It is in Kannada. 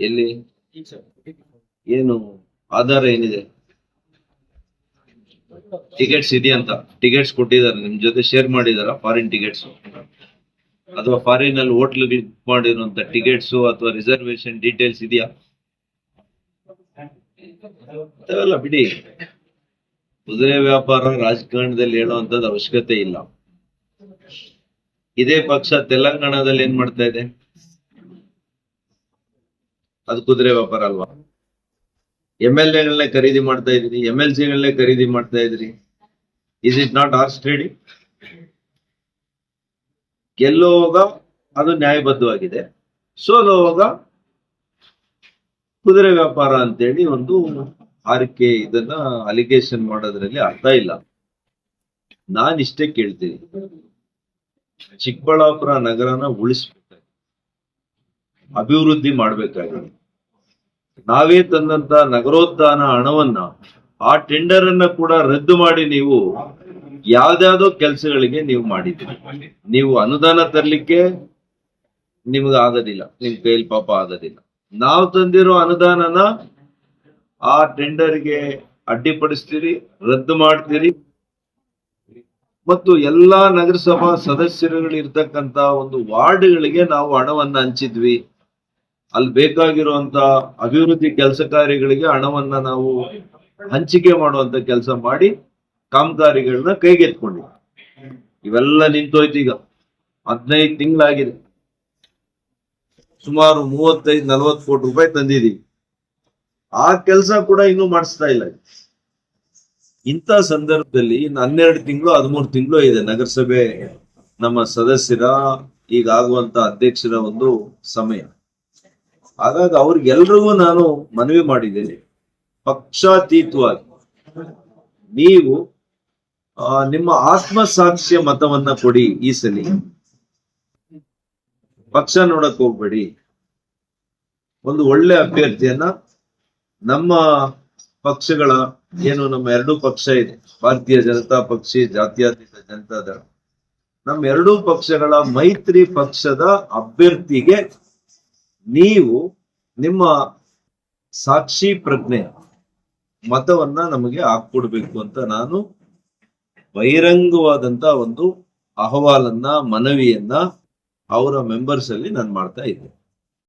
ಎಲ್ಲಿ? ಏನು? ಆಧಾರ ಏನಿದೆ? ಟಿಕೆಟ್ಸ್ ಇದೆಯಂತ ಟಿಕೆಟ್ಸ್ ಕೊಟ್ಟಿದ್ದಾರೆ. ನಿಮ್ ಜೊತೆ ಶೇರ್ ಮಾಡಿದಾರ ಫಾರಿನ್ ಟಿಕೆಟ್ಸ್ ಅಥವಾ ಫಾರಿನ್ ಅಲ್ಲಿ ಹೋಟ್ಲ್ ಬುಕ್ ಮಾಡಿರುವಂತ ಟಿಕೆಟ್ಸ್ ಅಥವಾ ರಿಸರ್ವೇಶನ್ ಡೀಟೇಲ್ಸ್ ಇದೆಯಾ? ಅವೆಲ್ಲ ಬಿಡಿ. ಕುದುರೆ ವ್ಯಾಪಾರ ರಾಜಕಾರಣದಲ್ಲಿ ಹೇಳುವಂತದ್ದು ಅವಶ್ಯಕತೆ ಇಲ್ಲ. ಇದೇ ಪಕ್ಷ ತೆಲಂಗಾಣದಲ್ಲಿ ಏನ್ ಮಾಡ್ತಾ ಇದೆ? ಅದು ಕುದುರೆ ವ್ಯಾಪಾರ ಅಲ್ವಾ? ಎಂ ಎಲ್ ಎಗಳನ್ನೇ ಖರೀದಿ ಮಾಡ್ತಾ ಇದ್ರಿ ಎಂ ಎಲ್ ಸಿಗಳನ್ನೇ ಖರೀದಿ ಮಾಡ್ತಾ ಇದ್ರಿ. Is it not horse trading ಗೆಲ್ಲುವಾಗ ಅದು ನ್ಯಾಯಬದ್ಧವಾಗಿದೆ. ಸೋಲುವಾಗ ಕುದುರೆ ವ್ಯಾಪಾರ ಅಂತೇಳಿ ಒಂದು ಆರಿಕೆ ಇದನ್ನ ಅಲಿಗೇಷನ್ ಮಾಡೋದ್ರಲ್ಲಿ ಅರ್ಥ ಇಲ್ಲ. ನಾನಿಷ್ಟೇ ಕೇಳ್ತೀನಿ. ಚಿಕ್ಕಬಳ್ಳಾಪುರ ನಗರನ ಉಳಿಸ್ಬೇಕಾಗಿದೆ ಅಭಿವೃದ್ಧಿ ಮಾಡ್ಬೇಕಾಗಿದೆ. ನಾವೇ ತಂದಂತ ನಗರೋತ್ಥಾನ ಹಣವನ್ನ ಆ ಟೆಂಡರ್ ಅನ್ನ ಕೂಡ ರದ್ದು ಮಾಡಿ ನೀವು ಯಾವ್ದಾವ್ದೋ ಕೆಲಸಗಳಿಗೆ ನೀವು ಮಾಡಿದ್ದೀರಿ. ನೀವು ಅನುದಾನ ತರಲಿಕ್ಕೆ ನಿಮ್ಗೆ ಆಗೋದಿಲ್ಲ, ನಿಮ್ ಕೈಲಿ ಪಾಪ ಆಗೋದಿಲ್ಲ. ನಾವು ತಂದಿರೋ ಅನುದಾನನ ಆ ಟೆಂಡರ್ಗೆ ಅಡ್ಡಿಪಡಿಸ್ತೀರಿ, ರದ್ದು ಮಾಡ್ತೀರಿ. ಮತ್ತು ಎಲ್ಲಾ ನಗರಸಭಾ ಸದಸ್ಯರುಗಳು ಇರ್ತಕ್ಕಂತ ಒಂದು ವಾರ್ಡ್ಗಳಿಗೆ ನಾವು ಹಣವನ್ನ ಹಂಚಿದ್ವಿ. ಅಲ್ಲಿ ಬೇಕಾಗಿರುವಂತ ಅಭಿವೃದ್ಧಿ ಕೆಲಸ ಕಾರ್ಯಗಳಿಗೆ ಹಣವನ್ನ ನಾವು ಹಂಚಿಕೆ ಮಾಡುವಂತ ಕೆಲಸ ಮಾಡಿ ಕಾಮಗಾರಿಗಳನ್ನ ಕೈಗೆತ್ಕೊಂಡಿವಿ ಇವೆಲ್ಲ ನಿಂತೋಯ್ತು ಈಗ. ಹದಿನೈದು ತಿಂಗಳಾಗಿದೆ. ಸುಮಾರು ಮೂವತ್ತೈದು, ನಲವತ್ತು ಕೋಟಿ ರೂಪಾಯಿ ತಂದಿದೀವಿ. ಆ ಕೆಲಸ ಕೂಡ ಇನ್ನೂ ಮಾಡಿಸ್ತಾ ಇಲ್ಲ. ಇಂಥ ಸಂದರ್ಭದಲ್ಲಿ ಇನ್ನು ಹನ್ನೆರಡು ತಿಂಗಳು, ಹದಿಮೂರು ತಿಂಗಳು ಇದೆ ನಗರಸಭೆ ನಮ್ಮ ಸದಸ್ಯರ ಈಗಾಗುವಂತ ಅಧ್ಯಕ್ಷರ ಒಂದು ಸಮಯ. ಹಾಗಾಗಿ ಅವ್ರಿಗೆಲ್ರಿಗೂ ನಾನು ಮನವಿ ಮಾಡಿದ್ದೇನೆ. ಪಕ್ಷಾತೀತವಾಗಿ ನೀವು ನಿಮ್ಮ ಆತ್ಮಸಾಕ್ಷ್ಯ ಮತವನ್ನ ಕೊಡಿ ಈ ಸಲ. ಪಕ್ಷ ನೋಡಕ್ ಹೋಗ್ಬೇಡಿ. ಒಂದು ಒಳ್ಳೆ ಅಭ್ಯರ್ಥಿಯನ್ನ ನಮ್ಮ ಪಕ್ಷಗಳ, ಏನು ನಮ್ಮ ಎರಡು ಪಕ್ಷ ಇದೆ. ಭಾರತೀಯ ಜನತಾ ಪಕ್ಷ, ಜಾತ್ಯತೀತ ಜನತಾದಳ ನಮ್ಮ ಎರಡೂ ಪಕ್ಷಗಳ ಮೈತ್ರಿ ಪಕ್ಷದ ಅಭ್ಯರ್ಥಿಗೆ ನೀವು ನಿಮ್ಮ ಸಾಕ್ಷಿ ಪ್ರಜ್ಞೆ, ಮತವನ್ನ ನಮಗೆ ಹಾಕೊಡ್ಬೇಕು ಅಂತ ನಾನು ಬಹಿರಂಗವಾದಂತ ಒಂದು ಅಹವಾಲನ್ನ, ಮನವಿಯನ್ನ ಅವರ ಮೆಂಬರ್ಸ್ ಅಲ್ಲಿ ನಾನು ಮಾಡ್ತಾ ಇದ್ದೆ